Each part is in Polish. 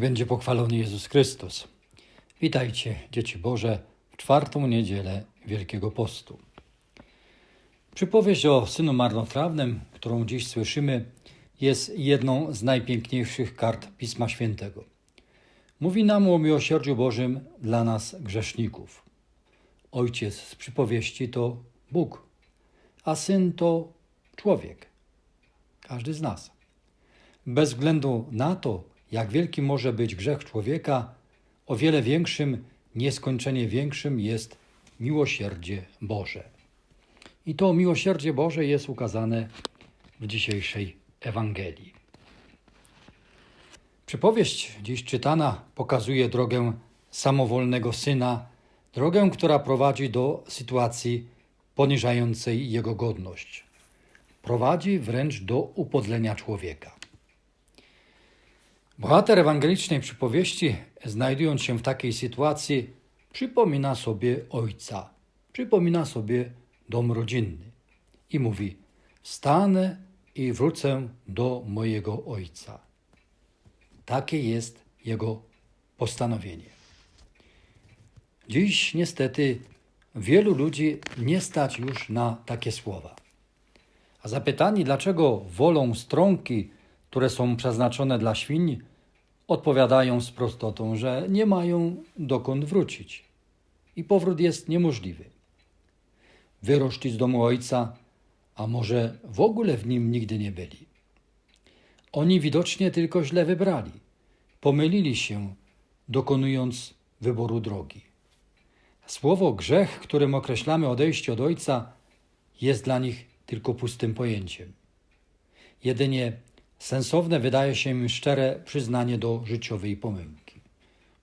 Niech będzie pochwalony Jezus Chrystus. Witajcie, dzieci Boże, w czwartą niedzielę Wielkiego Postu. Przypowieść o synu marnotrawnym, którą dziś słyszymy, jest jedną z najpiękniejszych kart Pisma Świętego. Mówi nam o miłosierdziu Bożym dla nas grzeszników. Ojciec z przypowieści to Bóg, a syn to człowiek, każdy z nas. Bez względu na to, jak wielki może być grzech człowieka, o wiele większym, nieskończenie większym jest miłosierdzie Boże. I to miłosierdzie Boże jest ukazane w dzisiejszej Ewangelii. Przypowieść dziś czytana pokazuje drogę samowolnego syna, drogę, która prowadzi do sytuacji poniżającej jego godność. Prowadzi wręcz do upodlenia człowieka. Bohater ewangelicznej przypowieści, znajdując się w takiej sytuacji, przypomina sobie ojca, przypomina sobie dom rodzinny i mówi: Wstanę i wrócę do mojego ojca. Takie jest jego postanowienie. Dziś niestety wielu ludzi nie stać już na takie słowa. A zapytani, dlaczego wolą strąki, które są przeznaczone dla świń, odpowiadają z prostotą, że nie mają dokąd wrócić i powrót jest niemożliwy. Wyroszli z domu ojca, a może w ogóle w nim nigdy nie byli. Oni widocznie tylko źle wybrali, pomylili się, dokonując wyboru drogi. Słowo grzech, którym określamy odejście od ojca, jest dla nich tylko pustym pojęciem. Jedynie Sensowne wydaje się mi szczere przyznanie do życiowej pomyłki.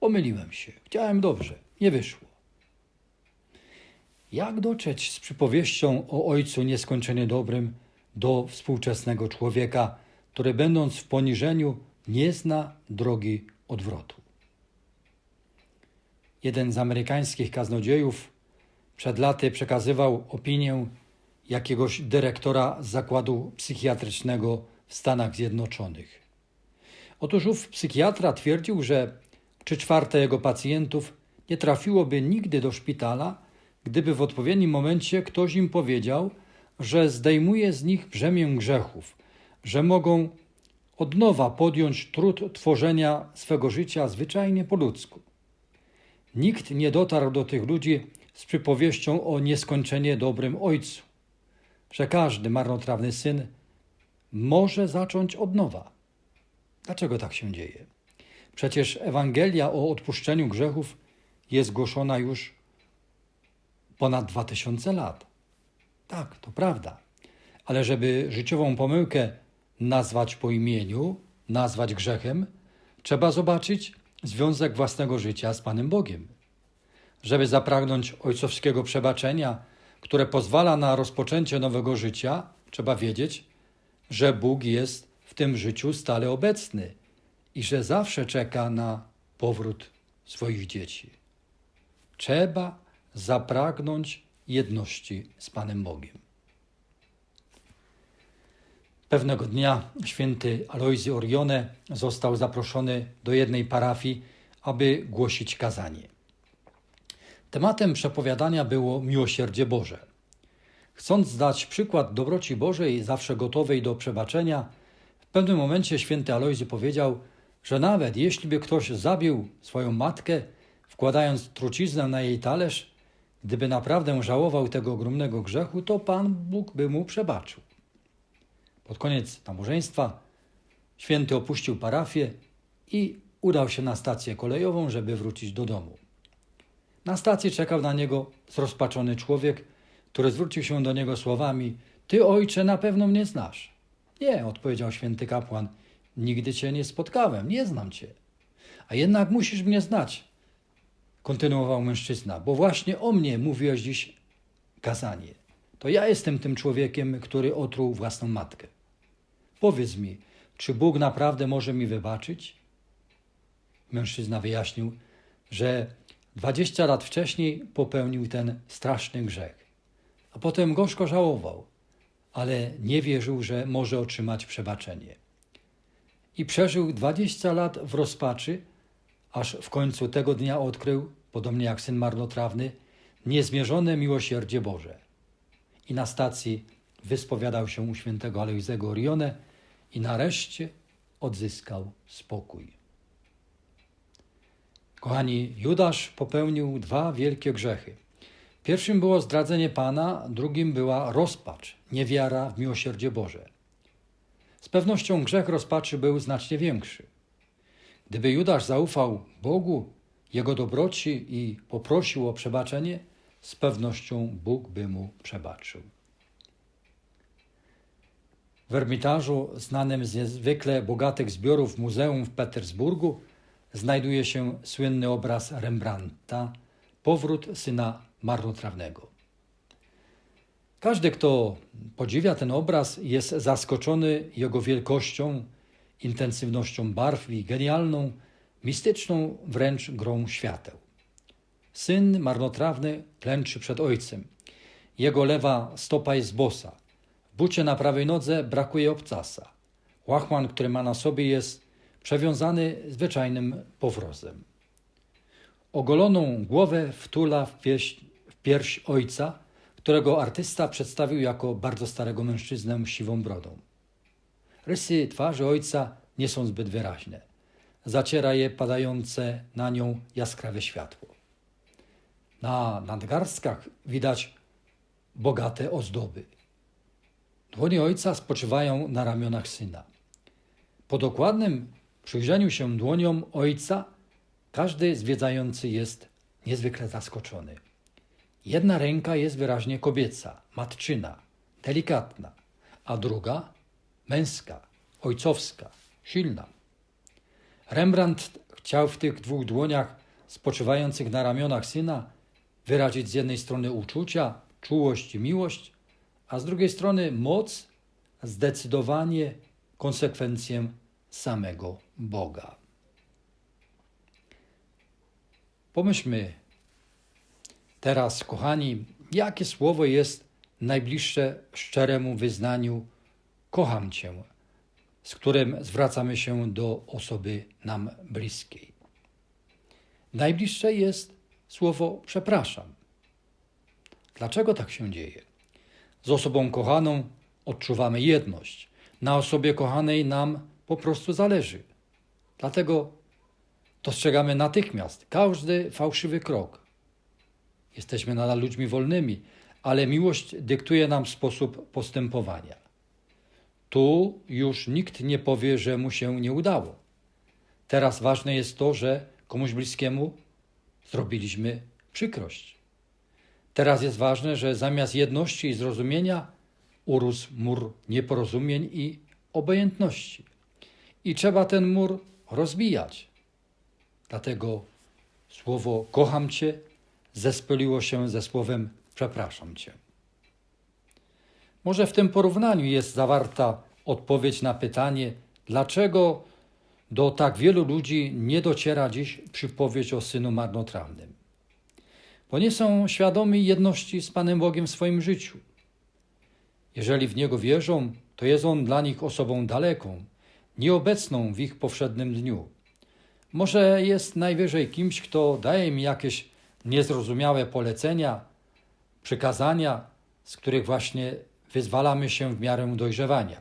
Pomyliłem się, chciałem dobrze, nie wyszło. Jak dotrzeć z przypowieścią o ojcu nieskończenie dobrym do współczesnego człowieka, który będąc w poniżeniu nie zna drogi odwrotu? Jeden z amerykańskich kaznodziejów przed laty przekazywał opinię jakiegoś dyrektora zakładu psychiatrycznego w Stanach Zjednoczonych. Otóż ów psychiatra twierdził, że trzy czwarte jego pacjentów nie trafiłoby nigdy do szpitala, gdyby w odpowiednim momencie ktoś im powiedział, że zdejmuje z nich brzemię grzechów, że mogą od nowa podjąć trud tworzenia swego życia zwyczajnie po ludzku. Nikt nie dotarł do tych ludzi z przypowieścią o nieskończenie dobrym ojcu, że każdy marnotrawny syn może zacząć od nowa. Dlaczego tak się dzieje? Przecież Ewangelia o odpuszczeniu grzechów jest głoszona już ponad dwa tysiące lat. Tak, to prawda. Ale żeby życiową pomyłkę nazwać po imieniu, nazwać grzechem, trzeba zobaczyć związek własnego życia z Panem Bogiem. Żeby zapragnąć ojcowskiego przebaczenia, które pozwala na rozpoczęcie nowego życia, trzeba wiedzieć, że Bóg jest w tym życiu stale obecny i że zawsze czeka na powrót swoich dzieci. Trzeba zapragnąć jedności z Panem Bogiem. Pewnego dnia święty Alojzy Orione został zaproszony do jednej parafii, aby głosić kazanie. Tematem przepowiadania było miłosierdzie Boże. Chcąc dać przykład dobroci Bożej, zawsze gotowej do przebaczenia, w pewnym momencie święty Alojzy powiedział, że nawet jeśli by ktoś zabił swoją matkę, wkładając truciznę na jej talerz, gdyby naprawdę żałował tego ogromnego grzechu, to Pan Bóg by mu przebaczył. Pod koniec nabożeństwa święty opuścił parafię i udał się na stację kolejową, żeby wrócić do domu. Na stacji czekał na niego zrozpaczony człowiek, który zwrócił się do niego słowami: Ty, ojcze, na pewno mnie znasz. Nie, odpowiedział święty kapłan, nigdy cię nie spotkałem, nie znam cię. A jednak musisz mnie znać, kontynuował mężczyzna, bo właśnie o mnie mówiłeś dziś kazanie. To ja jestem tym człowiekiem, który otruł własną matkę. Powiedz mi, czy Bóg naprawdę może mi wybaczyć? Mężczyzna wyjaśnił, że dwadzieścia lat wcześniej popełnił ten straszny grzech a potem gorzko żałował, ale nie wierzył, że może otrzymać przebaczenie. i przeżył 20 lat w rozpaczy, aż w końcu tego dnia odkrył, podobnie jak syn marnotrawny, niezmierzone miłosierdzie Boże. I na stacji wyspowiadał się u świętego Alojzego Orione i nareszcie odzyskał spokój. Kochani, Judasz popełnił dwa wielkie grzechy. Pierwszym było zdradzenie Pana, drugim była rozpacz, niewiara w miłosierdzie Boże. Z pewnością grzech rozpaczy był znacznie większy. Gdyby Judasz zaufał Bogu, Jego dobroci i poprosił o przebaczenie, z pewnością Bóg by mu przebaczył. W Ermitażu, znanym z niezwykle bogatych zbiorów muzeum w Petersburgu, znajduje się słynny obraz Rembrandta Powrót syna marnotrawnego. Każdy, kto podziwia ten obraz, jest zaskoczony jego wielkością, intensywnością barw i genialną, mistyczną wręcz grą świateł. Syn marnotrawny klęczy przed ojcem. Jego lewa stopa jest bosa. W bucie na prawej nodze brakuje obcasa. Łachman, który ma na sobie, jest przewiązany zwyczajnym powrozem. Ogoloną głowę wtula w, pieś, w pierś ojca, którego artysta przedstawił jako bardzo starego mężczyznę z siwą brodą. Rysy twarzy ojca nie są zbyt wyraźne. Zaciera je padające na nią jaskrawe światło. Na nadgarstkach widać bogate ozdoby. Dłonie ojca spoczywają na ramionach syna. Po dokładnym przyjrzeniu się dłoniom ojca, każdy zwiedzający jest niezwykle zaskoczony. Jedna ręka jest wyraźnie kobieca, matczyna, delikatna, a druga męska, ojcowska, silna. Rembrandt chciał w tych dwóch dłoniach spoczywających na ramionach syna wyrazić z jednej strony uczucia, czułość i miłość, a z drugiej strony moc, zdecydowanie konsekwencję samego Boga. Pomyślmy teraz, kochani, jakie słowo jest najbliższe szczeremu wyznaniu kocham Cię, z którym zwracamy się do osoby nam bliskiej. Najbliższe jest słowo przepraszam. Dlaczego tak się dzieje? Z osobą kochaną odczuwamy jedność. Na osobie kochanej nam po prostu zależy. Dlatego dostrzegamy natychmiast każdy fałszywy krok. Jesteśmy nadal ludźmi wolnymi, ale miłość dyktuje nam sposób postępowania. Tu już nikt nie powie, że mu się nie udało. Teraz ważne jest to, że komuś bliskiemu zrobiliśmy przykrość. Teraz jest ważne, że zamiast jedności i zrozumienia urósł mur nieporozumień i obojętności. I trzeba ten mur rozbijać. Dlatego słowo kocham Cię zespoliło się ze słowem przepraszam Cię. Może w tym porównaniu jest zawarta odpowiedź na pytanie, dlaczego do tak wielu ludzi nie dociera dziś przypowieść o synu marnotrawnym. Bo nie są świadomi jedności z Panem Bogiem w swoim życiu. Jeżeli w Niego wierzą, to jest On dla nich osobą daleką, nieobecną w ich powszednim dniu. Może jest najwyżej kimś, kto daje mi jakieś niezrozumiałe polecenia, przykazania, z których właśnie wyzwalamy się w miarę dojrzewania.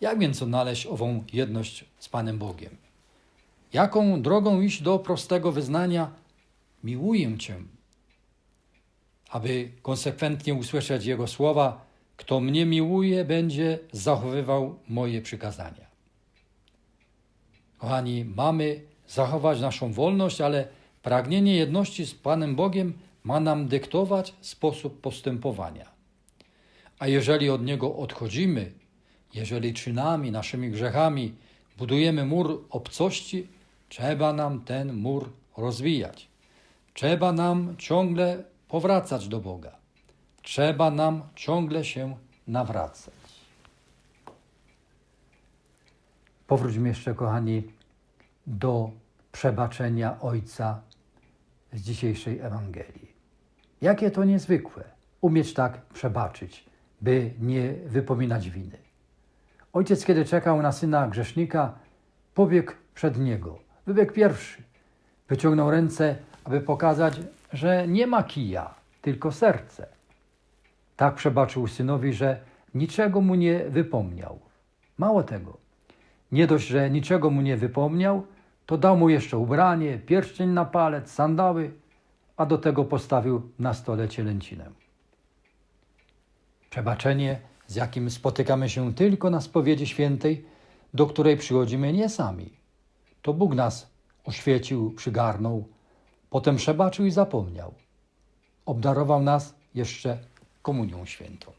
Jak więc odnaleźć ową jedność z Panem Bogiem? Jaką drogą iść do prostego wyznania miłuję Cię? Aby konsekwentnie usłyszeć Jego słowa, kto mnie miłuje, będzie zachowywał moje przykazania. Kochani, mamy zachować naszą wolność, ale pragnienie jedności z Panem Bogiem ma nam dyktować sposób postępowania. A jeżeli od Niego odchodzimy, jeżeli czynami, naszymi grzechami budujemy mur obcości, trzeba nam ten mur rozwijać. Trzeba nam ciągle powracać do Boga. Trzeba nam ciągle się nawracać. Powróćmy jeszcze, kochani, do przebaczenia Ojca z dzisiejszej Ewangelii. Jakie to niezwykłe umieć tak przebaczyć, by nie wypominać winy. Ojciec, kiedy czekał na syna grzesznika, pobiegł przed niego. Wybiegł pierwszy. Wyciągnął ręce, aby pokazać, że nie ma kija, tylko serce. Tak przebaczył synowi, że niczego mu nie wypomniał. Mało tego, nie dość, że niczego mu nie wypomniał, to dał mu jeszcze ubranie, pierścień na palec, sandały, a do tego postawił na stole cielęcinę. Przebaczenie, z jakim spotykamy się tylko na spowiedzi świętej, do której przychodzimy nie sami. To Bóg nas oświecił, przygarnął, potem przebaczył i zapomniał. Obdarował nas jeszcze komunią świętą.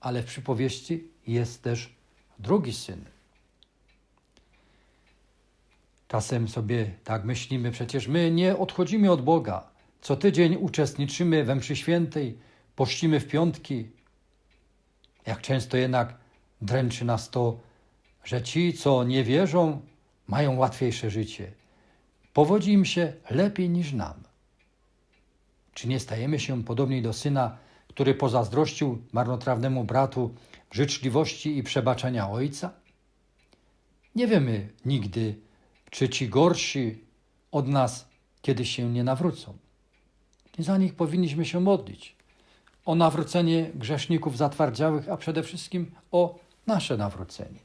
Ale w przypowieści jest też drugi syn. Czasem sobie tak myślimy, przecież my nie odchodzimy od Boga. Co tydzień uczestniczymy we mszy świętej, pościmy w piątki. Jak często jednak dręczy nas to, że ci, co nie wierzą, mają łatwiejsze życie. Powodzi im się lepiej niż nam. Czy nie stajemy się podobni do syna, który pozazdrościł marnotrawnemu bratu życzliwości i przebaczenia ojca? Nie wiemy nigdy, czy ci gorsi od nas kiedyś się nie nawrócą. I za nich powinniśmy się modlić. O nawrócenie grzeszników zatwardziałych, a przede wszystkim o nasze nawrócenie.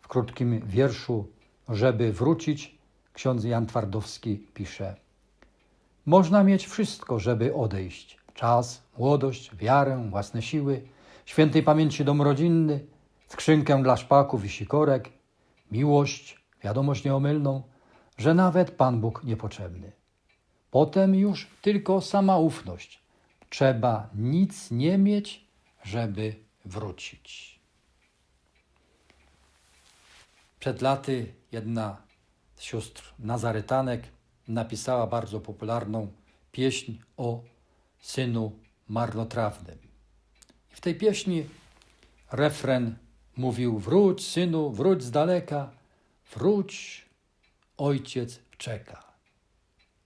W krótkim wierszu, żeby wrócić, ksiądz Jan Twardowski pisze: Można mieć wszystko, żeby odejść: czas, młodość, wiarę, własne siły, świętej pamięci dom rodzinny, skrzynkę dla szpaków i sikorek, miłość, wiadomość nieomylną, że nawet Pan Bóg niepotrzebny. Potem już tylko sama ufność. Trzeba nic nie mieć, żeby wrócić. Przed laty jedna z sióstr Nazarytanek napisała bardzo popularną pieśń o synu marnotrawnym. W tej pieśni refren mówił: Wróć, synu, wróć z daleka, wróć, ojciec czeka.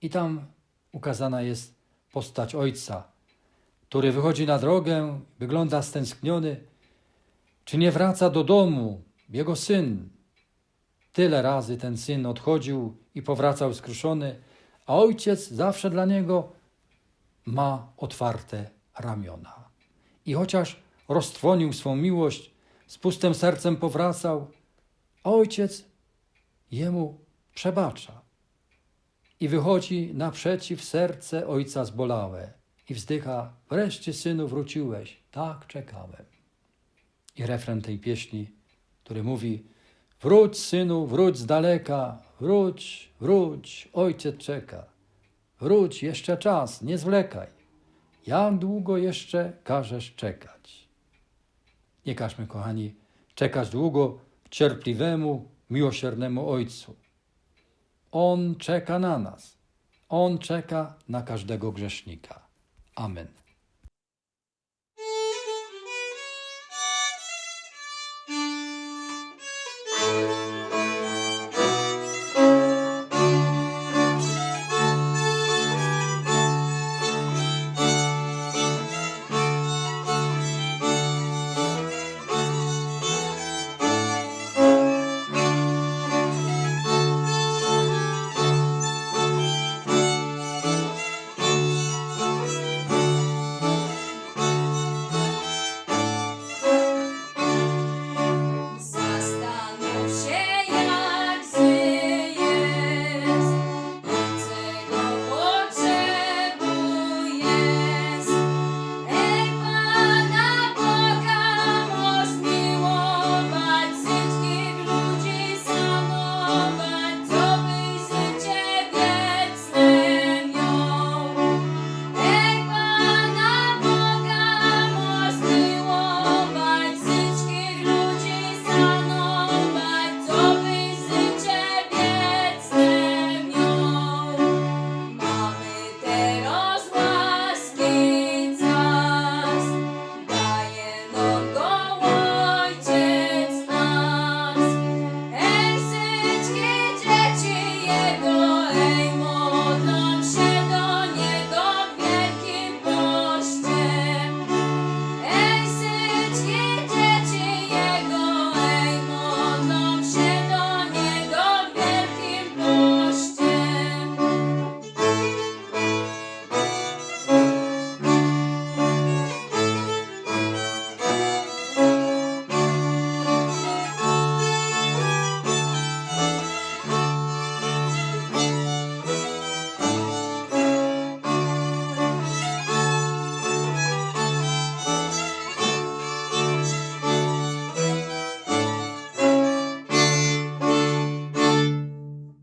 I tam ukazana jest postać ojca, który wychodzi na drogę, wygląda stęskniony. Czy nie wraca do domu jego syn? Tyle razy ten syn odchodził i powracał skruszony, a ojciec zawsze dla niego ma otwarte ramiona. I chociaż roztrwonił swą miłość, z pustym sercem powracał, a ojciec jemu przebacza. I wychodzi naprzeciw serce ojca zbolałe i wzdycha: Wreszcie, synu, wróciłeś. Tak czekałem. I refren tej pieśni, który mówi: Wróć, synu, wróć z daleka, wróć, wróć, ojciec czeka. Wróć, jeszcze czas, nie zwlekaj. Jak długo jeszcze każesz czekać? Nie każmy, kochani, czekać długo cierpliwemu, miłosiernemu Ojcu. On czeka na nas. On czeka na każdego grzesznika. Amen.